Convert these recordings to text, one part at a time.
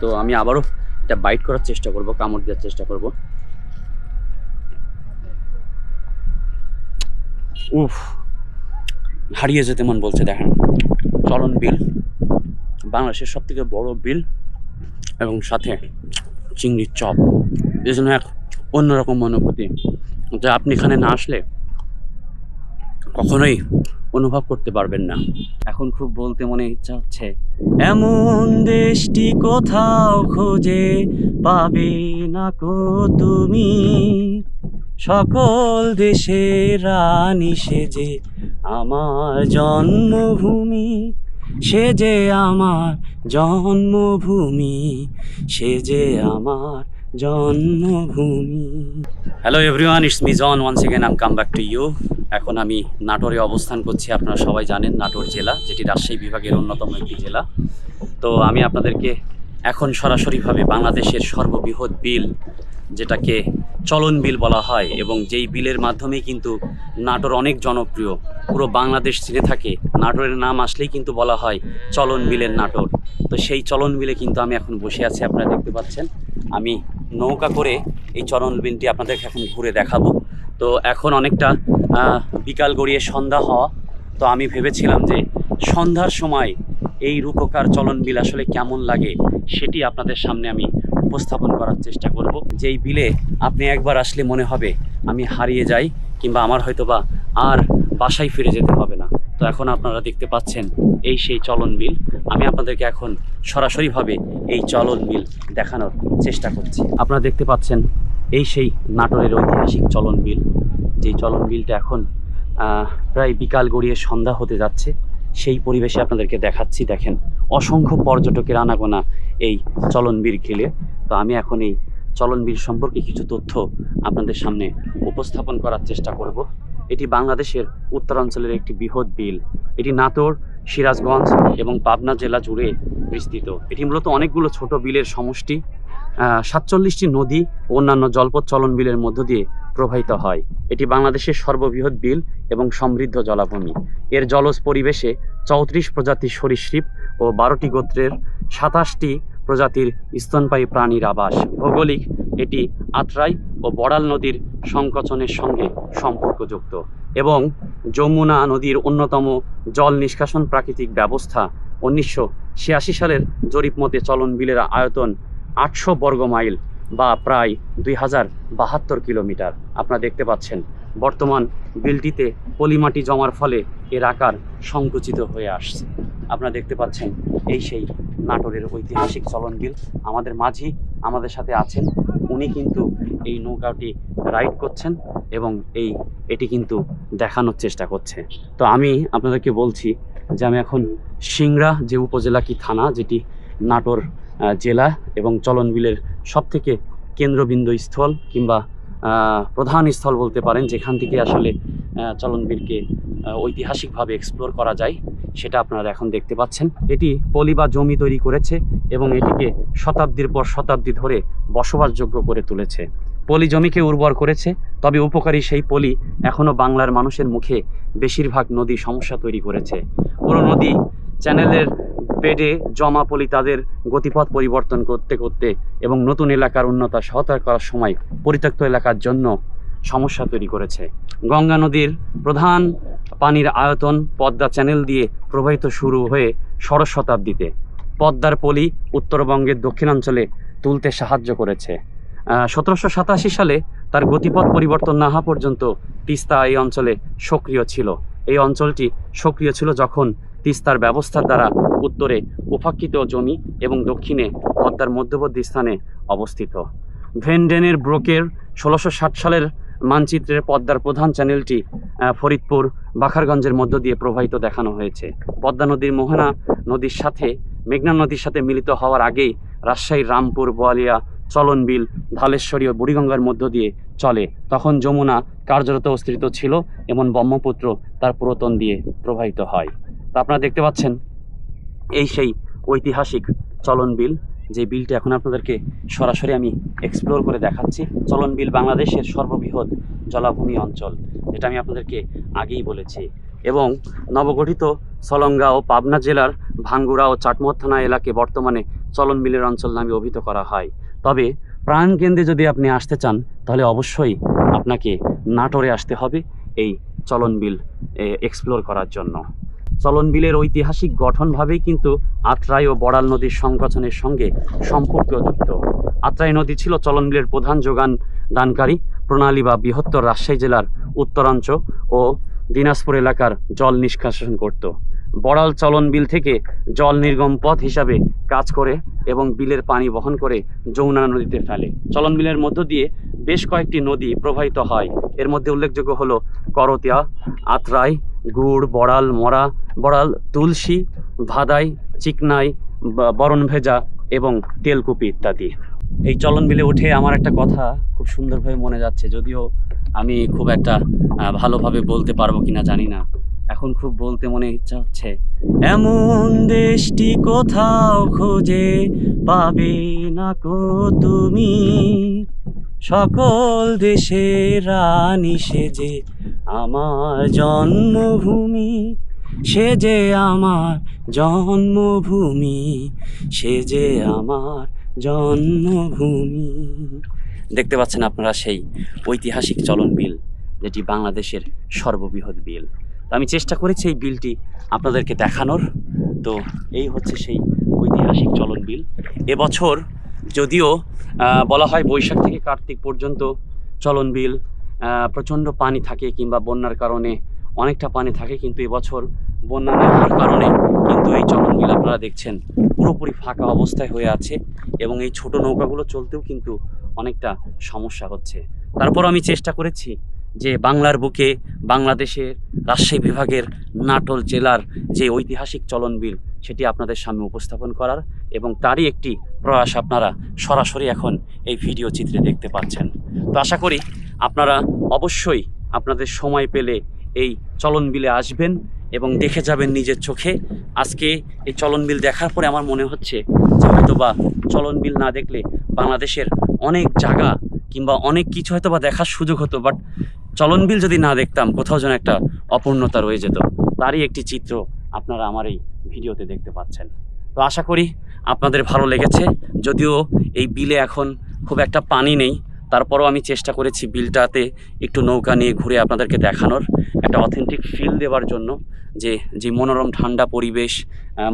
তো আমি আবারও এটা বাইট করার চেষ্টা করব, কামড় দেওয়ার চেষ্টা করব। উফ, হারিয়ে যেতে মন বলছে, দেখেন। চলন বিল, বাংলাদেশের সব থেকে বড় বিল এবং সাথে চিংড়ির চপ। এই জন্য এক অন্যরকম অনুভূতি যে আপনি এখানে না আসলে কখনোই অনুভব করতে পারবেন না। এখন খুব বলতে মনে ইচ্ছা হচ্ছে, এমন দেশটি কোথাও খোঁজে পাবে না কো তুমি? সকল দেশের রানী সেজে আমার জন্মভূমি সে যে আমার জন্মভূমি সে যে আমার জন্মভূমি। Hello everyone it's me John once again am come back to you এখন আমি নাটোরে অবস্থান করছি, আপনারা সবাই জানেন, নাটোর জেলা, যেটি রাজশাহী বিভাগের অন্যতম একটি জেলা। তো আমি আপনাদেরকে এখন সরাসরিভাবে বাংলাদেশের সর্ববৃহৎ বিল, যেটাকে চলন বিল বলা হয়, এবং যেই বিলের মাধ্যমে কিন্তু নাটোর অনেক জনপ্রিয়, পুরো বাংলাদেশ চিনে থাকে, নাটোরের নাম আসলেই কিন্তু বলা হয় চলন বিলের নাটোর। তো সেই চলন বিলে কিন্তু আমি এখন বসে আছি, আপনারা দেখতে পাচ্ছেন। আমি নৌকা করে এই চলন বিলটি আপনাদেরকে এখন ঘুরে দেখাবো। তো এখন অনেকটা বিকাল গড়িয়ে সন্ধ্যা হওয়া। তো আমি ভেবেছিলাম যে সন্ধ্যার সময় এই রূপকার চলন বিল আসলে কেমন লাগে সেটি আপনাদের সামনে আমি উপস্থাপন করার চেষ্টা করব। যেই বিলে আপনি একবার আসলে মনে হবে আমি হারিয়ে যাই কিংবা আমার হয়তো বা আর বাসায় ফিরে যেতে হবে না। তো এখন আপনারা দেখতে পাচ্ছেন এই সেই চলন বিল। আমি আপনাদেরকে এখন সরাসরিভাবে এই চলন বিল দেখানোর চেষ্টা করছি। আপনারা দেখতে পাচ্ছেন এই সেই নাটোরের ঐতিহাসিক চলন বিল। যেই চলন বিলটা এখন প্রায় বিকাল গড়িয়ে সন্ধ্যা হতে যাচ্ছে, সেই পরিবেশে আপনাদেরকে দেখাচ্ছি। দেখেন, অসংখ্য পর্যটকের আনাগোনা এই চলনবীর ঘিরে। তো আমি এখন এই চলনবীর সম্পর্কে কিছু তথ্য আপনাদের সামনে উপস্থাপন করার চেষ্টা করব। এটি বাংলাদেশের উত্তরাঞ্চলের একটি বৃহৎ বিল। এটি নাটোর, সিরাজগঞ্জ এবং পাবনা জেলা জুড়ে বিস্তৃত। এটি মূলত অনেকগুলো ছোট বিলের সমষ্টি সাতচল্লিশটি নদী ও অন্যান্য জলপথ চলন বিলের মধ্য দিয়ে প্রবাহিত হয়। এটি বাংলাদেশের সর্ববৃহৎ বিল এবং সমৃদ্ধ জলাভূমি। এর জলজ পরিবেশে চৌত্রিশ প্রজাতির সরীসৃপ ও বারোটি গোত্রের সাতাশটি প্রজাতির স্তনপায়ী প্রাণীর আবাস। ভৌগোলিক এটি আত্রাই ও বড়াল নদীর সংকোচনের সঙ্গে সম্পর্কযুক্ত এবং যমুনা নদীর অন্যতম জল নিষ্কাশন প্রাকৃতিক ব্যবস্থা উনিশশো ছিয়াশি সালের জরিপ মতে চলন বিলের আয়তন আটশো বর্গ মাইল বা প্রায় দুই হাজার বাহাত্তর কিলোমিটার। আপনারা দেখতে পাচ্ছেন, বর্তমান বিলটিতে পলিমাটি জমার ফলে এর আকার সংকুচিত হয়ে আসছে। আপনারা দেখতে পাচ্ছেন এই সেই নাটোরের ঐতিহাসিক চলন বিল আমাদের মাঝি আমাদের সাথে আছেন। উনি কিন্তু এই নৌকাটি রাইড করছেন এবং এই এটি কিন্তু দেখানোর চেষ্টা করছে। তো আমি আপনাদেরকে বলছি যে আমি এখন সিংড়া যে উপজেলা কি থানা যেটি নাটোর জেলা এবং চলন বিলের সব থেকে কেন্দ্রবিন্দু স্থল কিংবা প্রধান স্থল বলতে পারেন যেখান থেকে আসলে আহ, চলন বিলকে ঐতিহাসিকভাবে এক্সপ্লোর করা যায়। সেটা আপনারা এখন দেখতে পাচ্ছেন। এটি পলি বা জমি তৈরি করেছে এবং এটিকে শতাব্দীর পর শতাব্দী ধরে বসবাসযোগ্য করে তুলেছে। পলি জমিকে উর্বর করেছে, তবে উপকারী সেই পলি এখনও বাংলার মানুষের মুখে বেশিরভাগ নদী সমস্যা তৈরি করেছে। পুরো নদী চ্যানেলের বেডে জমা পলি তাদের গতিপথ পরিবর্তন করতে করতে এবং নতুন এলাকার উন্নতা সহায়তা করার সময় পরিত্যক্ত এলাকার জন্য সমস্যা তৈরি করেছে। গঙ্গা নদীর প্রধান পানির আয়তন পদ্মা চ্যানেল দিয়ে প্রবাহিত শুরু হয়ে ষোড়শ শতাব্দীতে পদ্মার পলি উত্তরবঙ্গের দক্ষিণাঞ্চলে তুলতে সাহায্য করেছে। সতেরোশো সাতাশি সালে তার গতিপথ পরিবর্তন না হওয়া পর্যন্ত তিস্তা এই অঞ্চলে সক্রিয় ছিল। এই অঞ্চলটি সক্রিয় ছিল যখন তিস্তার ব্যবস্থার দ্বারা উত্তরে উপাক্ষিত জমি এবং দক্ষিণে পদ্মার মধ্যবর্তী স্থানে অবস্থিত। ভেনডেনের ব্রোকের ষোলোশো সালের মানচিত্রের পদ্মার প্রধান চ্যানেলটি ফরিদপুর, বাখারগঞ্জের মধ্য দিয়ে প্রবাহিত দেখানো হয়েছে। পদ্মা নদীর মোহনা নদীর সাথে, মেঘনা নদীর সাথে মিলিত হওয়ার আগেই রাজশাহীর রামপুর, বোয়ালিয়া, চলনবিল, ধালেশ্বরী ও বুড়িগঙ্গার মধ্য দিয়ে চলে। তখন যমুনা কার্যরত অস্তিত্ব ছিল এবং ব্রহ্মপুত্র তার পুরাতন দিয়ে প্রবাহিত হয়। তা আপনারা দেখতে পাচ্ছেন, এই সেই ঐতিহাসিক চলন বিল যে বিলটা এখন আপনাদেরকে সরাসরি আমি এক্সপ্লোর করে দেখাচ্ছি। চলন বিল বাংলাদেশের সর্ববৃহৎ জলাভূমি অঞ্চল, যেটা আমি আপনাদেরকে আগেই বলেছি। এবং নবগঠিত সলঙ্গা ও পাবনা জেলার ভাঙ্গুড়া ও চাটমোহর থানা এলাকে বর্তমানে চলন বিলের অঞ্চল নামে অভিহিত করা হয়। তবে প্রাণকেন্দ্রে যদি আপনি আসতে চান, তাহলে অবশ্যই আপনাকে নাটোরে আসতে হবে এই চলন বিল এক্সপ্লোর করার জন্য। চলন বিলের ঐতিহাসিক গঠনভাবেই কিন্তু আত্রাই ও বড়াল নদীর সংগঠনের সঙ্গে সম্পর্কযুক্ত আত্রাই নদী ছিল চলন বিলের প্রধান যোগান দানকারী, প্রণালী বা বৃহত্তর রাজশাহী জেলার উত্তরাঞ্চল ও দিনাজপুর এলাকার জল নিষ্কাশন করত। বড়াল চলন বিল থেকে জল নির্গম পথ হিসাবে কাজ করে এবং বিলের পানি বহন করে যমুনা নদীতে ফেলে। চলন বিলের মধ্য দিয়ে বেশ কয়েকটি নদী প্রবাহিত হয়। এর মধ্যে উল্লেখযোগ্য হলো করতিয়া, আত্রাই গুড়, বড়াল, মরা, বড়াল, তুলসী, ভাদাই, চিকনাই, বা- বরণভেজা এবং তেলকুপি ইত্যাদি। এই চলন বিলে উঠে আমার একটা কথা খুব সুন্দরভাবে মনে যাচ্ছে, যদিও আমি খুব একটা ভালোভাবে বলতে পারব কিনা জানি না। এখন খুব বলতে মনে ইচ্ছা হচ্ছে, এমন দেশটি কোথাও খুঁজে পাবে না কো তুমি? সকল দেশের রানী সেজে আমার জন্মভূমি সে যে আমার জন্মভূমি সে যে আমার জন্মভূমি। দেখতে পাচ্ছেন আপনারা সেই ঐতিহাসিক চলন বিল, যেটি বাংলাদেশের সর্ববৃহৎ বিল। তো আমি চেষ্টা করেছি এই বিলটি আপনাদেরকে দেখানোর। তো এই হচ্ছে সেই ঐতিহাসিক চলন বিল। এবছর যদিও বলা হয় বৈশাখ থেকে কার্তিক পর্যন্ত চলন বিল প্রচণ্ড পানি থাকে কিংবা বন্যার কারণে অনেকটা পানি থাকে কিন্তু এবছর বন্যা না হওয়ার কারণে কিন্তু এই চলন বিল আপনারা দেখছেন পুরোপুরি ফাঁকা অবস্থায় হয়ে আছে এবং এই ছোট নৌকাগুলো চলতেও কিন্তু অনেকটা সমস্যা হচ্ছে। তারপর আমি চেষ্টা করেছি যে বাংলার বুকে বাংলাদেশের রাজশাহী বিভাগের নাটোর জেলার যে ঐতিহাসিক চলন বিল, সেটি আপনাদের সামনে উপস্থাপন করার এবং তারই একটি প্রয়াস আপনারা সরাসরি এখন এই ভিডিও চিত্রে দেখতে পাচ্ছেন। তো আশা করি আপনারা অবশ্যই আপনাদের সময় পেলে এই চলন বিলে আসবেন এবং দেখে যাবেন নিজের চোখে। আজকে এই চলন বিল দেখার পরে আমার মনে হচ্ছে যে হয়তো বা চলন বিল না দেখলে বাংলাদেশের অনেক জায়গা কিংবা অনেক কিছু হয়তো বা দেখার সুযোগ হতো, বাট চলন বিল যদি না দেখতাম কোথাও যেন একটা অপূর্ণতা রয়ে যেত। তারই একটি চিত্র আপনারা আমার এই ভিডিওতে দেখতে পাচ্ছেন। তো আশা করি আপনাদের ভালো লেগেছে। যদিও এই বিলে এখন খুব একটা পানি নেই, তারপরও আমি চেষ্টা করেছি বিলটাতে একটু নৌকা নিয়ে ঘুরে আপনাদেরকে দেখানোর, একটা অথেন্টিক ফিল দেওয়ার জন্য যে যে মনোরম ঠান্ডা পরিবেশ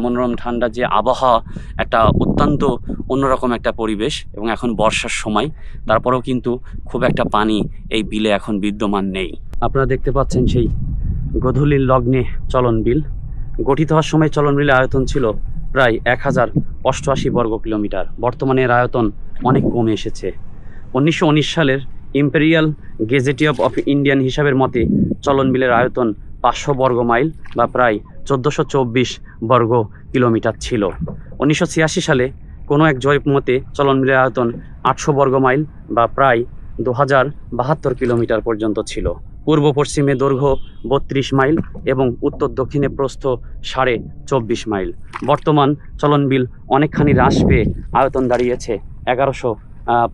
মনোরম ঠান্ডা যে আবহাওয়া, একটা অত্যন্ত অন্যরকম একটা পরিবেশ এবং এখন বর্ষার সময়, তারপরেও কিন্তু খুব একটা পানি এই বিলে এখন বিদ্যমান নেই। আপনারা দেখতে পাচ্ছেন সেই গধূলির লগ্নে চলন বিল। গঠিত হওয়ার সময় চলন বিলের আয়তন ছিল প্রায় এক হাজার অষ্টআশি বর্গ কিলোমিটার। বর্তমানে এর আয়তন অনেক কমে এসেছে। উনিশশো উনিশ সালের ইম্পেরিয়াল গেজেটিভ অফ ইন্ডিয়ান হিসাবের মতে চলন বিলের আয়তন পাঁচশো বর্গ মাইল বা প্রায় চোদ্দোশো চব্বিশ বর্গ কিলোমিটার ছিল। উনিশশো ছিয়াশি সালে কোনো এক জরিপ মতে চলন বিলের আয়তন আটশো বর্গ মাইল বা প্রায় দু হাজার বাহাত্তর কিলোমিটার পর্যন্ত ছিল। পূর্ব পশ্চিমে দৈর্ঘ্য বত্রিশ মাইল এবং উত্তর দক্ষিণে প্রস্থ সাড়ে চব্বিশ মাইল। বর্তমান চলন বিল অনেকখানি হ্রাস পেয়ে আয়তন দাঁড়িয়েছে এগারোশো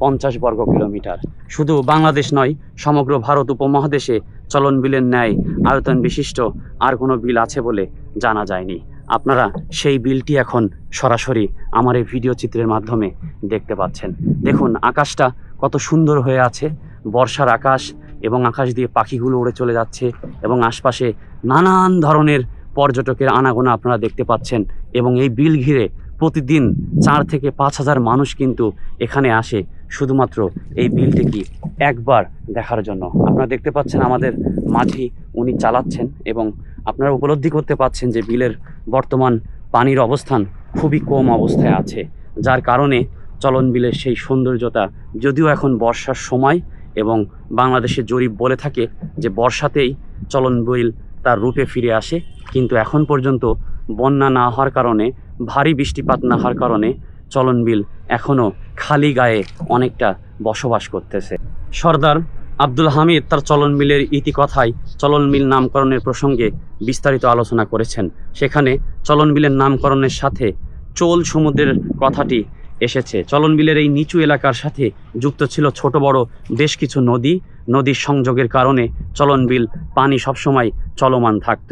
পঞ্চাশ বর্গ কিলোমিটার। শুধু বাংলাদেশ নয়, সমগ্র ভারত উপমহাদেশে চলন বিলের ন্যায় আয়তন বিশিষ্ট আর কোনো বিল আছে বলে জানা যায়নি। আপনারা সেই বিলটি এখন সরাসরি আমার এই ভিডিও চিত্রের মাধ্যমে দেখতে পাচ্ছেন। দেখুন, আকাশটা কত সুন্দর হয়ে আছে। বর্ষার আকাশ এবং আকাশ দিয়ে পাখিগুলো উড়ে চলে যাচ্ছে এবং আশপাশে নানান ধরনের পর্যটকের আনাগোনা আপনারা দেখতে পাচ্ছেন এবং এই বিল ঘিরে প্রতিদিন চার থেকে পাঁচ হাজার মানুষ কিন্তু এখানে আসে। শুধুমাত্র এই বিলটিকে একবার দেখার জন্য। আপনারা দেখতে পাচ্ছেন আমাদের মাঝি, উনি চালাচ্ছেন এবং আপনারা উপলব্ধি করতে পাচ্ছেন যে বিলের বর্তমান পানির অবস্থান খুবই কম অবস্থায় আছে, যার কারণে চলন বিলের সেই সৌন্দর্যতা, যদিও এখন বর্ষার সময় এবং বাংলাদেশের জরিপ বলে থাকে যে বর্ষাতেই চলন বিল তার রূপে ফিরে আসে। কিন্তু এখন পর্যন্ত বন্যা না হওয়ার কারণে, ভারী বৃষ্টিপাত না হওয়ার কারণে চলন বিল এখনও খালি গায়ে অনেকটা বসবাস করতেছে। সর্দার আব্দুল হামিদ তার চলন মিলের ইতিকথায় চলন মিল নামকরণের প্রসঙ্গে বিস্তারিত আলোচনা করেছেন। সেখানে চলন বিলের নামকরণের সাথে চোল সমুদ্রের কথাটি এসেছে। চলন বিলের এই নিচু এলাকার সাথে যুক্ত ছিল ছোট বড় বেশ কিছু নদী। নদীর সংযোগের কারণে চলন বিল পানি সবসময় চলমান থাকত।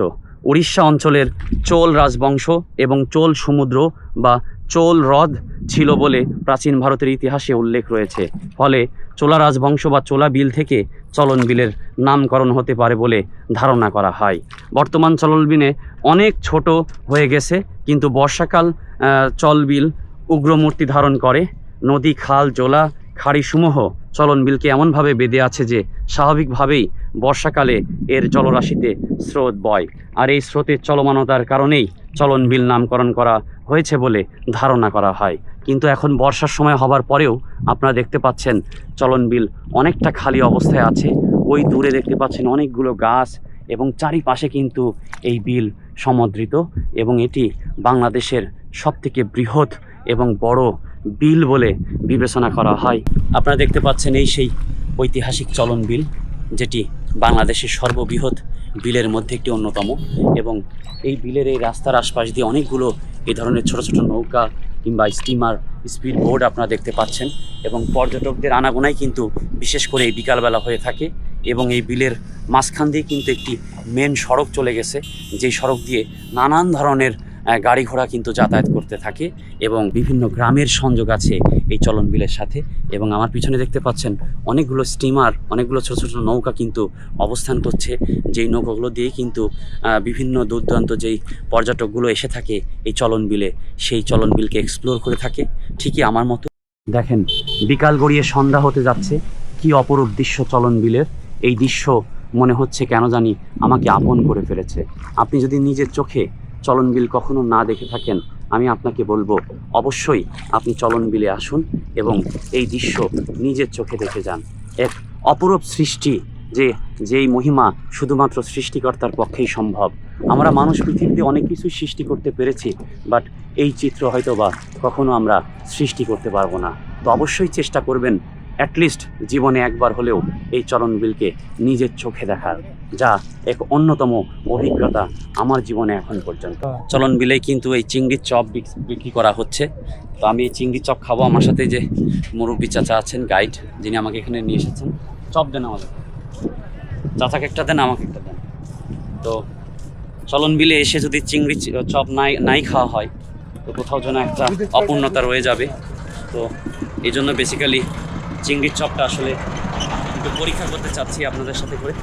উড়িষ্যা অঞ্চলের চোল রাজবংশ এবং চোল সমুদ্র বা চোল হ্রদ ছিল বলে প্রাচীন ভারতের ইতিহাসে উল্লেখ রয়েছে। ফলে চোলা রাজবংশ বা চোলা বিল থেকে চলন বিলের নামকরণ হতে পারে বলে ধারণা করা হয়। বর্তমান চলন বিলে অনেক ছোট হয়ে গেছে, কিন্তু বর্ষাকাল চলবিল উগ্রমূর্তি ধারণ করে। নদী, খাল, জোলা খাড়িসমূহ চলন বিলকে এমনভাবে বেঁধে আছে যে স্বাভাবিকভাবেই বর্ষাকালে এর জলরাশিতে স্রোত বয়। আর এই স্রোতের চলমানতার কারণেই চলন বিল নামকরণ করা হয়েছে বলে ধারণা করা হয়। কিন্তু এখন বর্ষার সময় হবার পরেও আপনারা দেখতে পাচ্ছেন চলন বিল অনেকটা খালি অবস্থায় আছে। ওই দূরে দেখতে পাচ্ছেন অনেকগুলো গাছ এবং চারিপাশে কিন্তু এই বিল সমদ্রিত এবং এটি বাংলাদেশের সবথেকে বৃহৎ এবং বড় বিল বলে বিবেচনা করা হয়। আপনারা দেখতে পাচ্ছেন এই সেই ঐতিহাসিক চলন বিল, যেটি বাংলাদেশের সর্ববৃহৎ বিলের মধ্যে একটি অন্যতম এবং এই বিলের এই রাস্তার আশপাশ দিয়ে অনেকগুলো এই ধরনের ছোট ছোট নৌকা কিংবা স্টিমার স্পিড বোর্ড আপনারা দেখতে পাচ্ছেন এবং পর্যটকদের আনাগোনাই কিন্তু বিশেষ করে এই বিকালবেলা হয়ে থাকে এবং এই বিলের মাঝখান দিয়ে কিন্তু একটি মেন সড়ক চলে গেছে, যেই সড়ক দিয়ে নানান ধরনের গাড়ি ঘোড়া কিন্তু যাতায়াত করতে থাকে এবং বিভিন্ন গ্রামের সংযোগ আছে এই চলন বিলের সাথে। এবং আমার পিছনে দেখতে পাচ্ছেন অনেকগুলো স্টিমার অনেকগুলো ছোটো ছোটো নৌকা কিন্তু অবস্থান করছে। যেই নৌকাগুলো দিয়ে কিন্তু বিভিন্ন দূর দূরান্ত যেই পর্যটকগুলো এসে থাকে এই চলন বিলে, সেই চলন বিলকে এক্সপ্লোর করে থাকে। ঠিকই আমার মতো দেখেন, বিকাল গড়িয়ে সন্ধ্যা হতে যাচ্ছে। কি অপরূপ দৃশ্য চলন বিলের। এই দৃশ্য মনে হচ্ছে কেন জানি আমাকে আপন করে ফেলেছে। আপনি যদি নিজের চোখে চলন বিল কখনো না দেখে থাকেন, আমি আপনাকে বলব, অবশ্যই আপনি চলন বিলে আসুন এবং এই দৃশ্য নিজের চোখে দেখে যান। এক অপরূপ সৃষ্টি যে, যেই মহিমা শুধুমাত্র সৃষ্টিকর্তার পক্ষেই সম্ভব। আমরা মানুষ পৃথিবীতে অনেক কিছু সৃষ্টি করতে পেরেছি, বাট এই চিত্র হয়তো বা কখনো আমরা সৃষ্টি করতে পারব না। তো অবশ্যই চেষ্টা করবেন অ্যাটলিস্ট জীবনে একবার হলেও এই চলন বিলকে নিজের চোখে দেখার যা এক অন্যতম অভিজ্ঞতা আমার জীবনে এখন পর্যন্ত। চলন বিলে কিন্তু এই চিংড়ির চপ বিক- বিক্রি করা হচ্ছে। তো আমি এই চিংড়ির চপ খাব আমার সাথে যে মুরব্বী চাচা আছেন গাইড যিনি আমাকে এখানে নিয়ে এসেছেন। চপ দেন আমাদের চাচাকে একটা দেন, আমাকে একটা দেন। তো চলন বিলে এসে যদি চিংড়ি চপ নাই নাই খাওয়া হয়, তো কোথাও যেন একটা অপূর্ণতা রয়ে যাবে। তো এই জন্য বেসিক্যালি চিংড়ির চপটা আসলে একটু পরীক্ষা করতে চাচ্ছি আপনাদের সাথে করে।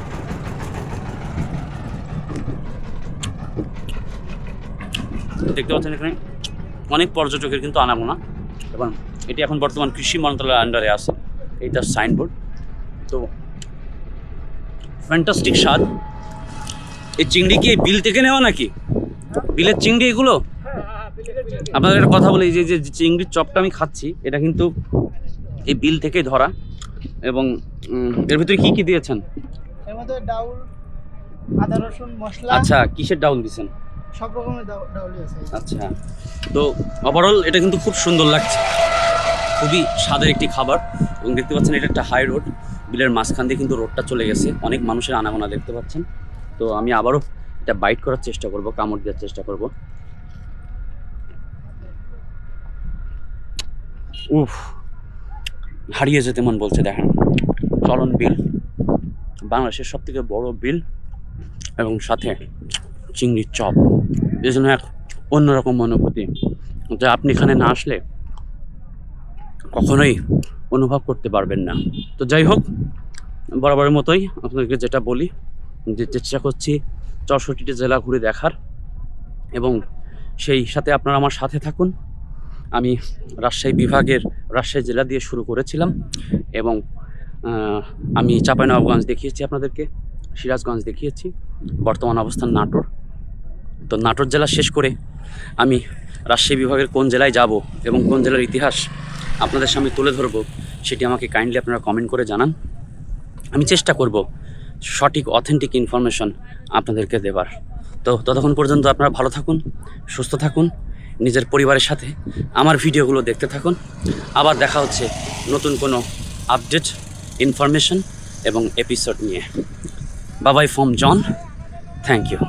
দেখতে পাচ্ছেন এখানে অনেক পর্যটকের কিন্তু আনাগোনা এবং এটি এখন বর্তমান কৃষি মন্ত্রণালয়ের আন্ডারে আছে। এই তার সাইনবোর্ড তো ফ্যান্টাস্টিক স্বাদ। এই চিংড়ি কি বিল থেকে নেওয়া নাকি? বিলের চিংড়ি এগুলো? আপনাদের একটা কথা বলি যে যে চিংড়ির চপটা আমি খাচ্ছি, এটা কিন্তু এই বিল থেকেই ধরা এবং এর ভিতরে কি কি দিয়েছেন? এর মধ্যে ডাউল আদা রসুন মশলা। আচ্ছা কিসের ডাউল দিয়েছেন? সব রকমের ডাউ- ডাউলই আছে। আচ্ছা তো ওভারঅল এটা কিন্তু খুব সুন্দর লাগছে। খুবই স্বাদের একটি খাবার এবং দেখতে পাচ্ছেন এটা একটা হাই রোড বিলের মাঝখান দিয়ে কিন্তু রোডটা চলে গেছে। অনেক মানুষের আনাগোনা দেখতে পাচ্ছেন। তো আমি আবারও এটা বাইট করার চেষ্টা করব কামড় দেওয়ার চেষ্টা করব। উফ হারিয়ে যেতে মন বলছে, দেখেন। চলন বিল, বাংলাদেশের সব থেকে বড় বিল এবং সাথে চিংড়ির চপ। এই জন্য এক অন্যরকম অনুভূতি, যা আপনি এখানে না আসলে কখনোই অনুভব করতে পারবেন না। তো যাই হোক, বরাবরের মতোই আপনাদেরকে যেটা বলি, যে চেষ্টা করছি চৌষট্টিটি জেলা ঘুরে দেখার এবং সেই সাথে আপনারা আমার সাথে থাকুন। আমি রাজশাহী বিভাগের রাজশাহী জেলা দিয়ে শুরু করেছিলাম এবং আমি চাঁপাইনবাবগঞ্জ দেখিয়েছি আপনাদেরকে, সিরাজগঞ্জ দেখিয়েছি, বর্তমান অবস্থান নাটোর। তো নাটোর জেলা শেষ করে আমি রাজশাহী বিভাগের কোন জেলায় যাব এবং কোন জেলার ইতিহাস আপনাদের সামনে তুলে ধরব সেটি আমাকে কাইন্ডলি আপনারা কমেন্ট করে জানান। আমি চেষ্টা করব সঠিক অথেন্টিক ইনফরমেশন আপনাদেরকে দেবার। তো ততক্ষণ পর্যন্ত আপনারা ভালো থাকুন, সুস্থ থাকুন। নিজের পরিবারের সাথে আমার ভিডিওগুলো দেখতে থাকুন। আবার দেখা হচ্ছে নতুন কোনো আপডেট ইনফরমেশন এবং এপিসোড নিয়ে। বাবাই ফ্রম জন থ্যাংক ইউ